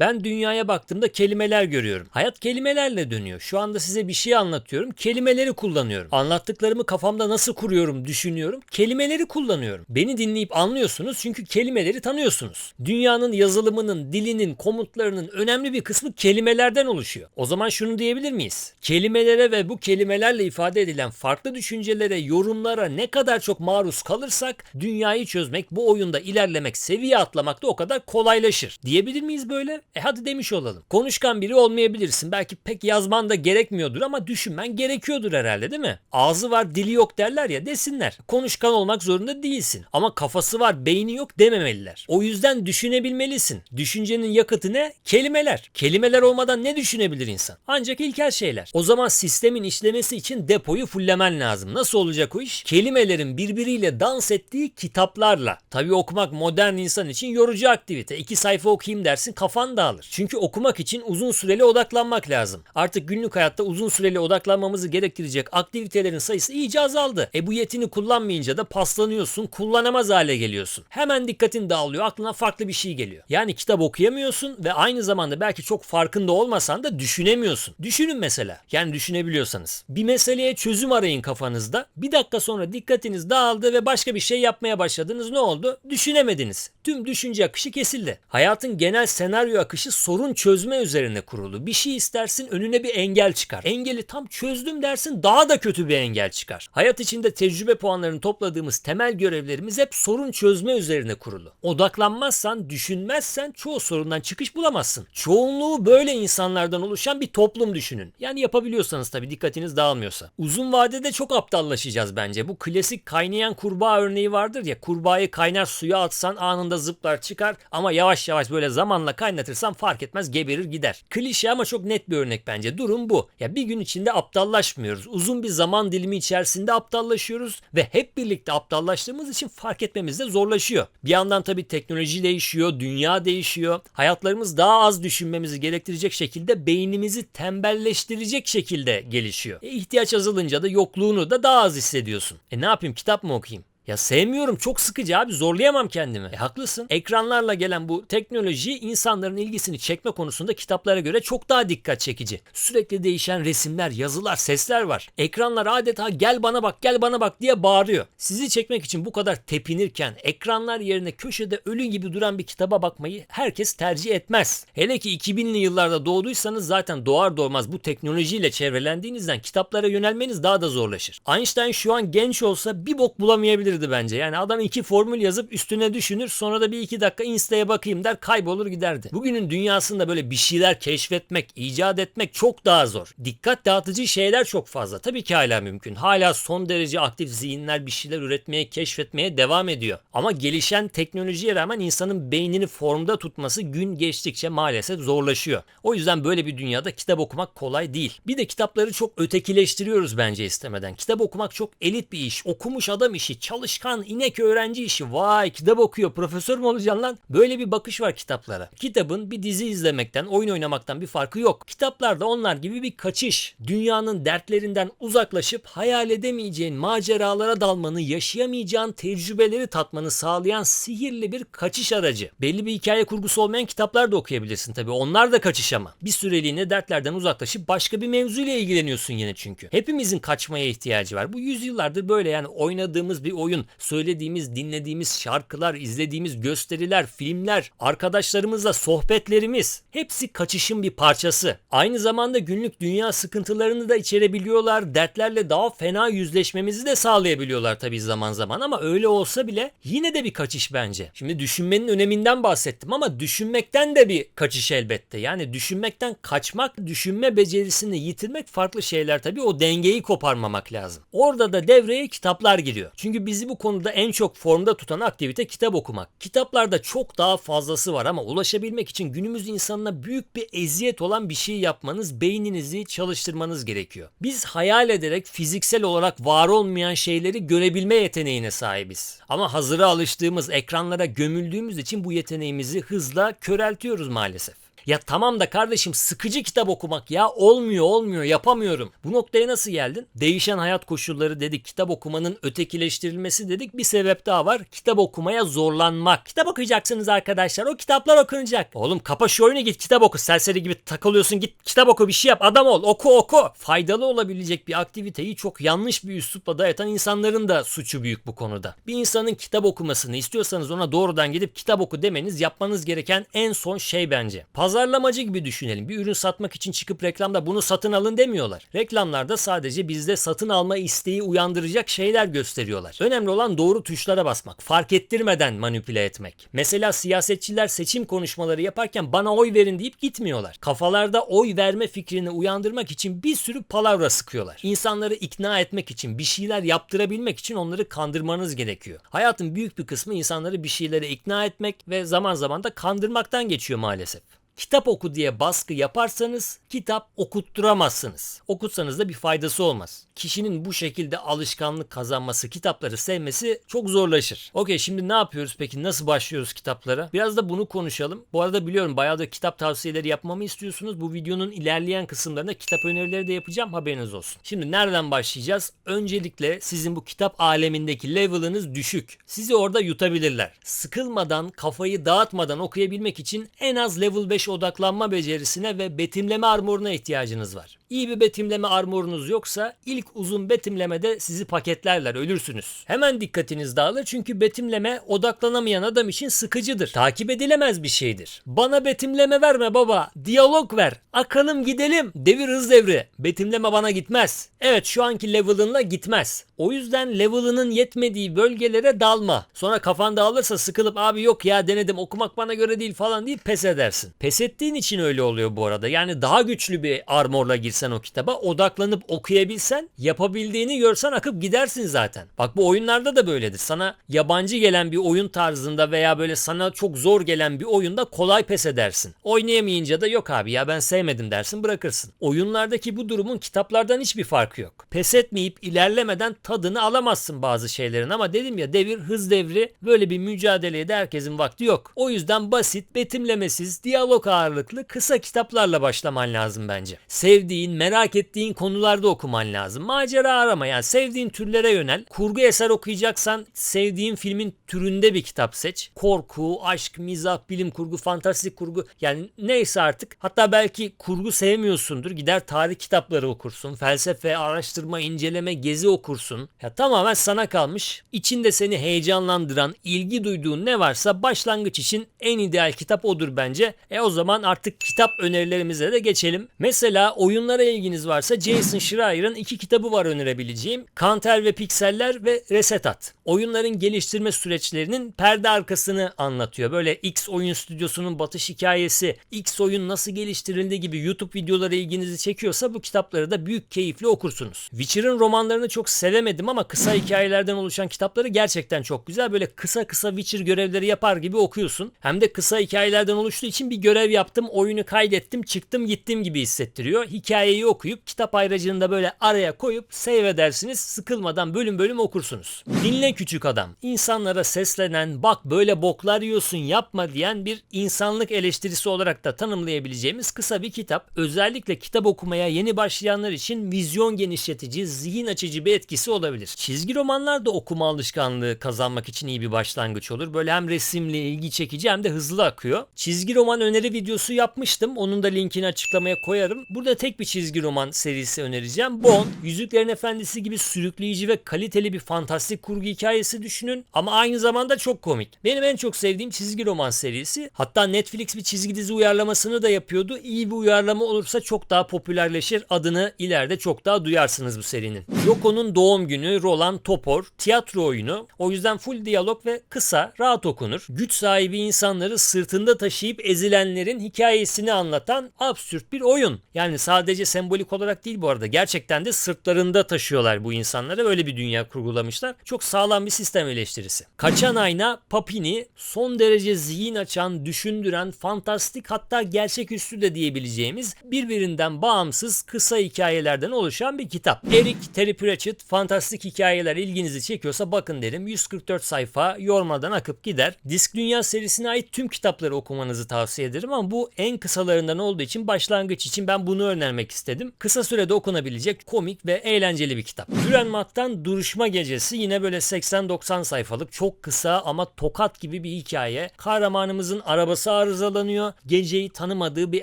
Ben dünyaya baktığımda kelimeler görüyorum. Hayat kelimelerle dönüyor. Şu anda size bir şey anlatıyorum. Kelimeleri kullanıyorum. Anlattıklarımı kafamda nasıl kuruyorum, düşünüyorum. Kelimeleri kullanıyorum. Beni dinleyip anlıyorsunuz çünkü kelimeleri tanıyorsunuz. Dünyanın yazılımının, dilinin, komutlarının önemli bir kısmı kelimelerden oluşuyor. O zaman şunu diyebilir miyiz? Kelimelere ve bu kelimelerle ifade edilen farklı düşüncelere, yorumlara ne kadar çok maruz kalırsak dünyayı çözmek, bu oyunda ilerlemek, seviye atlamak da o kadar kolaylaşır. Diyebilir miyiz böyle? E hadi demiş olalım. Konuşkan biri olmayabilirsin. Belki pek yazman da gerekmiyordur ama düşünmen gerekiyordur herhalde değil mi? Ağzı var dili yok derler ya desinler. Konuşkan olmak zorunda değilsin. Ama kafası var beyni yok dememeliler. O yüzden düşünebilmelisin. Düşüncenin yakıtı ne? Kelimeler. Kelimeler olmadan ne düşünebilir insan? Ancak ilkel şeyler. O zaman sistemin işlemesi için depoyu fullemen lazım. Nasıl olacak o iş? Kelimelerin birbiriyle dans ettiği kitaplarla. Tabii okumak modern insan için yorucu aktivite. İki sayfa okuyayım dersin kafan dağılır. Çünkü okumak için uzun süreli odaklanmak lazım. Artık günlük hayatta uzun süreli odaklanmamızı gerektirecek aktivitelerin sayısı iyice azaldı. E bu yetini kullanmayınca da paslanıyorsun, kullanamaz hale geliyorsun. Hemen dikkatin dağılıyor, aklına farklı bir şey geliyor. Yani kitap okuyamıyorsun ve aynı zamanda belki çok farkında olmasan da düşünemiyorsun. Düşünün mesela. Yani düşünebiliyorsanız. Bir meseleye çözüm arayın kafanızda. Bir dakika sonra dikkatiniz dağıldı ve başka bir şey yapmaya başladınız. Ne oldu? Düşünemediniz. Tüm düşünce akışı kesildi. Hayatın genel senaryo akışı sorun çözme üzerine kurulu. Bir şey istersin önüne bir engel çıkar. Engeli tam çözdüm dersin daha da kötü bir engel çıkar. Hayat içinde tecrübe puanlarını topladığımız temel görevlerimiz hep sorun çözme üzerine kurulu. Odaklanmazsan, düşünmezsen çoğu sorundan çıkış bulamazsın. Çoğunluğu böyle insanlardan oluşan bir toplum düşünün. Yani yapabiliyorsanız tabii dikkatiniz dağılmıyorsa. Uzun vadede çok aptallaşacağız bence. Bu klasik kaynayan kurbağa örneği vardır ya. Kurbağayı kaynar suya atsan anında zıplar çıkar ama yavaş yavaş böyle zamanla kaynatırsan fark etmez geberir gider. Klişe ama çok net bir örnek bence. Durum bu. Ya bir gün içinde aptallaşmıyoruz. Uzun bir zaman dilimi içerisinde aptallaşıyoruz ve hep birlikte aptallaştığımız için fark etmemiz de zorlaşıyor. Bir yandan tabii teknoloji değişiyor, dünya değişiyor. Hayatlarımız daha az düşünmemizi gerektirecek şekilde beynimizi tembelleştirecek şekilde gelişiyor. E, ihtiyaç azalınca da yokluğunu da daha az hissediyorsun. E ne yapayım kitap mı okuyayım? Ya sevmiyorum çok sıkıcı abi zorlayamam kendimi. E haklısın. Ekranlarla gelen bu teknoloji insanların ilgisini çekme konusunda kitaplara göre çok daha dikkat çekici. Sürekli değişen resimler, yazılar, sesler var. Ekranlar adeta gel bana bak gel bana bak diye bağırıyor. Sizi çekmek için bu kadar tepinirken ekranlar yerine köşede ölü gibi duran bir kitaba bakmayı herkes tercih etmez. Hele ki 2000'li yıllarda doğduysanız zaten doğar doğmaz bu teknolojiyle çevrelendiğinizden kitaplara yönelmeniz daha da zorlaşır. Einstein şu an genç olsa bir bok bulamayabilir olabilirdi bence. Yani adam iki formül yazıp üstüne düşünür sonra da bir iki dakika insta'ya bakayım der kaybolur giderdi. Bugünün dünyasında böyle bir şeyler keşfetmek, icat etmek çok daha zor. Dikkat dağıtıcı şeyler çok fazla. Tabii ki hala mümkün. Hala son derece aktif zihinler bir şeyler üretmeye, keşfetmeye devam ediyor. Ama gelişen teknolojiye rağmen insanın beynini formda tutması gün geçtikçe maalesef zorlaşıyor. O yüzden böyle bir dünyada kitap okumak kolay değil. Bir de kitapları çok ötekileştiriyoruz bence istemeden. Kitap okumak çok elit bir iş. Okumuş adam işi, çalışkan, inek öğrenci işi. Vay kitap okuyor, profesör mü olacaksın lan? Böyle bir bakış var kitaplara. Kitabın bir dizi izlemekten, oyun oynamaktan bir farkı yok. Kitaplar da onlar gibi bir kaçış. Dünyanın dertlerinden uzaklaşıp hayal edemeyeceğin maceralara dalmanı, yaşayamayacağın tecrübeleri tatmanı sağlayan sihirli bir kaçış aracı. Belli bir hikaye kurgusu olmayan kitaplar da okuyabilirsin tabii. Onlar da kaçış ama. Bir süreliğine dertlerden uzaklaşıp başka bir mevzuyla ilgileniyorsun yine çünkü. Hepimizin kaçmaya ihtiyacı var. Bu yüzyıllardır böyle yani oynadığımız bir oyun, söylediğimiz, dinlediğimiz şarkılar, izlediğimiz gösteriler, filmler, arkadaşlarımızla sohbetlerimiz hepsi kaçışın bir parçası. Aynı zamanda günlük dünya sıkıntılarını da içerebiliyorlar. Dertlerle daha fena yüzleşmemizi de sağlayabiliyorlar tabii zaman zaman ama öyle olsa bile yine de bir kaçış bence. Şimdi düşünmenin öneminden bahsettim ama düşünmekten de bir kaçış elbette. Yani düşünmekten kaçmak, düşünme becerisini yitirmek farklı şeyler tabii. O dengeyi koparmamak lazım. Orada da devreye kitaplar giriyor. Çünkü bizi bu konuda en çok formda tutan aktivite kitap okumak. Kitaplarda çok daha fazlası var ama ulaşabilmek için günümüz insanına büyük bir eziyet olan bir şey yapmanız, beyninizi çalıştırmanız gerekiyor. Biz hayal ederek fiziksel olarak var olmayan şeyleri görebilme yeteneğine sahibiz. Ama hazıra alıştığımız ekranlara gömüldüğümüz için bu yeteneğimizi hızla köreltiyoruz maalesef. Ya tamam da kardeşim sıkıcı kitap okumak ya olmuyor olmuyor yapamıyorum. Bu noktaya nasıl geldin? Değişen hayat koşulları dedik. Kitap okumanın ötekileştirilmesi dedik. Bir sebep daha var. Kitap okumaya zorlanmak. Kitap okuyacaksınız arkadaşlar. O kitaplar okunacak. Oğlum kapa şu oyunu git kitap oku. Serseri gibi takılıyorsun git kitap oku bir şey yap. Adam ol oku oku. Faydalı olabilecek bir aktiviteyi çok yanlış bir üslupla dayatan insanların da suçu büyük bu konuda. Bir insanın kitap okumasını istiyorsanız ona doğrudan gidip kitap oku demeniz yapmanız gereken en son şey bence. Pazarlamacı gibi düşünelim. Bir ürün satmak için çıkıp reklamda bunu satın alın demiyorlar. Reklamlarda sadece bizde satın alma isteği uyandıracak şeyler gösteriyorlar. Önemli olan doğru tuşlara basmak. Fark ettirmeden manipüle etmek. Mesela siyasetçiler seçim konuşmaları yaparken bana oy verin deyip gitmiyorlar. Kafalarda oy verme fikrini uyandırmak için bir sürü palavra sıkıyorlar. İnsanları ikna etmek için, bir şeyler yaptırabilmek için onları kandırmanız gerekiyor. Hayatın büyük bir kısmı insanları bir şeylere ikna etmek ve zaman zaman da kandırmaktan geçiyor maalesef. Kitap oku diye baskı yaparsanız kitap okutturamazsınız. Okutsanız da bir faydası olmaz. Kişinin bu şekilde alışkanlık kazanması, kitapları sevmesi çok zorlaşır. Okey şimdi ne yapıyoruz peki? Nasıl başlıyoruz kitaplara? Biraz da bunu konuşalım. Bu arada biliyorum bayağı da kitap tavsiyeleri yapmamı istiyorsunuz. Bu videonun ilerleyen kısımlarında kitap önerileri de yapacağım. Haberiniz olsun. Şimdi nereden başlayacağız? Öncelikle sizin bu kitap alemindeki level'ınız düşük. Sizi orada yutabilirler. Sıkılmadan, kafayı dağıtmadan okuyabilmek için en az level 5 odaklanma becerisine ve betimleme armoruna ihtiyacınız var. İyi bir betimleme armorunuz yoksa ilk uzun betimlemede sizi paketlerler ölürsünüz. Hemen dikkatiniz dağılır çünkü betimleme odaklanamayan adam için sıkıcıdır. Takip edilemez bir şeydir. Bana betimleme verme baba. Diyalog ver. Akalım gidelim. Devir hız devri. Betimleme bana gitmez. Evet şu anki level'ınla gitmez. O yüzden level'ının yetmediği bölgelere dalma. Sonra kafan dağılırsa sıkılıp abi yok ya denedim okumak bana göre değil falan deyip pes edersin. Pes ettiğin için öyle oluyor bu arada. Yani daha güçlü bir armorla girsen o kitaba odaklanıp okuyabilsen yapabildiğini görsen akıp gidersin zaten. Bak bu oyunlarda da böyledir. Sana yabancı gelen bir oyun tarzında veya böyle sana çok zor gelen bir oyunda kolay pes edersin. Oynayamayınca da yok abi ya ben sevmedim dersin bırakırsın. Oyunlardaki bu durumun kitaplardan hiçbir farkı yok. Pes etmeyip ilerlemeden tadını alamazsın bazı şeylerin ama dedim ya devir hız devri böyle bir mücadeleye de herkesin vakti yok. O yüzden basit, betimlemesiz, diyalog ağırlıklı kısa kitaplarla başlaman lazım bence. Sevdiğin, merak ettiğin konularda okuman lazım. Macera arama yani sevdiğin türlere yönel. Kurgu eser okuyacaksan sevdiğin filmin türünde bir kitap seç. Korku, aşk, mizah, bilim kurgu, fantastik kurgu yani neyse artık. Hatta belki kurgu sevmiyorsundur. Gider tarih kitapları okursun. Felsefe, araştırma, inceleme, gezi okursun. Ya tamamen sana kalmış. İçinde seni heyecanlandıran, ilgi duyduğun ne varsa başlangıç için en ideal kitap odur bence. E o zaman artık kitap önerilerimize de geçelim. Mesela oyunlara ilginiz varsa Jason Schreier'ın iki kitabı var önerebileceğim. Counter ve Pikseller ve Reset At. Oyunların geliştirme süreçlerinin perde arkasını anlatıyor. Böyle X oyun stüdyosunun batış hikayesi, X oyun nasıl geliştirildi gibi YouTube videoları ilginizi çekiyorsa bu kitapları da büyük keyifle okursunuz. Witcher'ın romanlarını çok sevemedim ama kısa hikayelerden oluşan kitapları gerçekten çok güzel. Böyle kısa kısa Witcher görevleri yapar gibi okuyorsun. Hem de kısa hikayelerden oluştuğu için bir görev yaptım, oyunu kaydettim, çıktım gittim gibi hissettiriyor. Hikayeyi okuyup kitap ayracını da böyle araya koyup save edersiniz. Sıkılmadan bölüm bölüm okursunuz. Dinle küçük adam. İnsanlara seslenen, bak böyle boklar yiyorsun yapma diyen bir insanlık eleştirisi olarak da tanımlayabileceğimiz kısa bir kitap. Özellikle kitap okumaya yeni başlayanlar için vizyon genişletici, zihin açıcı bir etkisi olabilir. Çizgi romanlar da okuma alışkanlığı kazanmak için iyi bir başlangıç olur. Böyle hem resimli, ilgi çekici hem de hızlı akıyor. Çizgi roman öneri videosu yapmıştım. Onun da linkini açıklamaya koyarım. Burada tek bir çizgi roman serisi önereceğim. Bond, Yüzüklerin Efendisi gibi sürükleyici ve kaliteli bir fantastik kurgu hikayesi düşünün ama aynı zamanda çok komik. Benim en çok sevdiğim çizgi roman serisi. Hatta Netflix bir çizgi dizi uyarlamasını da yapıyordu. İyi bir uyarlama olursa çok daha popülerleşir. Adını ileride çok daha duyarsınız bu serinin. Yoko'nun doğum günü Roland Topor tiyatro oyunu. O yüzden full diyalog ve kısa, rahat okunur. Güç sahibi insanları sırtında taşıyıp ezilenlerin hikayesini anlatan absürt bir oyun. Yani sadece sembolik olarak değil bu arada. Gerçekten de sırtlarında taşıyorlar bu insanları. Böyle bir dünya kurgulamışlar. Çok sağlam bir sistem eleştirisi. Kaçan Ayna, Papini son derece zihin açan, düşündüren, fantastik hatta gerçeküstü de diyebileceğimiz birbirinden bağımsız kısa hikayelerden oluşan bir kitap. Eric Terry Pratchett fantastik hikayeler ilginizi çekiyorsa bakın derim. 144 sayfa yormadan akıp gider. Disk Dünya serisine ait tüm kitapları okumanızı tavsiye ederim ama bu en kısalarından olduğu için başlangıç için ben bunu önermek istedim. Kısa sürede okunabilecek komik ve eğlenceli bir kitap. Duran Mat'tan Duruşma Gecesi yine böyle 80-90 sayfalık çok kısa ama tokat gibi bir hikaye. Kahramanımızın arabası arızalanıyor. Geceyi tanımadığı bir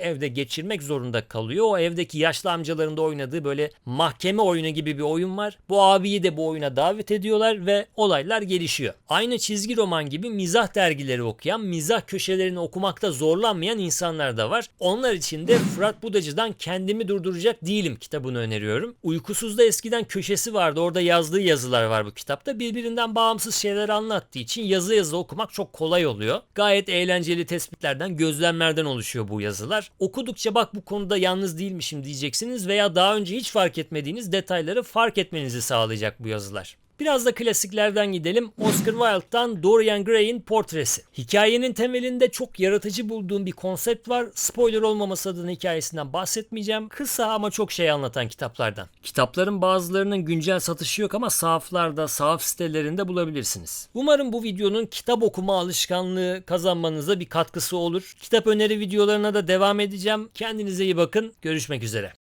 evde geçirmek zorunda kalıyor. O evdeki yaşlı amcaların da oynadığı böyle mahkeme oyunu gibi bir oyun var. Bu abiyi de bu oyuna davet ediyorlar ve olaylar gelişiyor. Aynı çizgi roman gibi mizah dergileri okuyan, mizah köşelerini okumakta zorlanmayan insanlar da var. Onlar için de Fırat Budacı'dan Kendimi Durduracak Değilim kitabını öneriyorum. Uykusuzda eskiden köşesi vardı. Orada yazdığı yazılar var bu kitapta. Birbirinden bağımsız şeyler anlattığı için yazı yazı okumak çok kolay oluyor. Gayet eğlenceli tespitlerden, gözlemlerden oluşuyor bu yazılar. Okudukça bak bu konuda yalnız değilmişim diyeceksiniz veya daha önce hiç fark etmediğiniz detayları fark etmenizi sağlayacak bu yazılar. Biraz da klasiklerden gidelim. Oscar Wilde'dan Dorian Gray'in portresi. Hikayenin temelinde çok yaratıcı bulduğum bir konsept var. Spoiler olmaması adına hikayesinden bahsetmeyeceğim. Kısa ama çok şey anlatan kitaplardan. Kitapların bazılarının güncel satışı yok ama sahaflarda, sahaf sitelerinde bulabilirsiniz. Umarım bu videonun kitap okuma alışkanlığı kazanmanıza bir katkısı olur. Kitap öneri videolarına da devam edeceğim. Kendinize iyi bakın. Görüşmek üzere.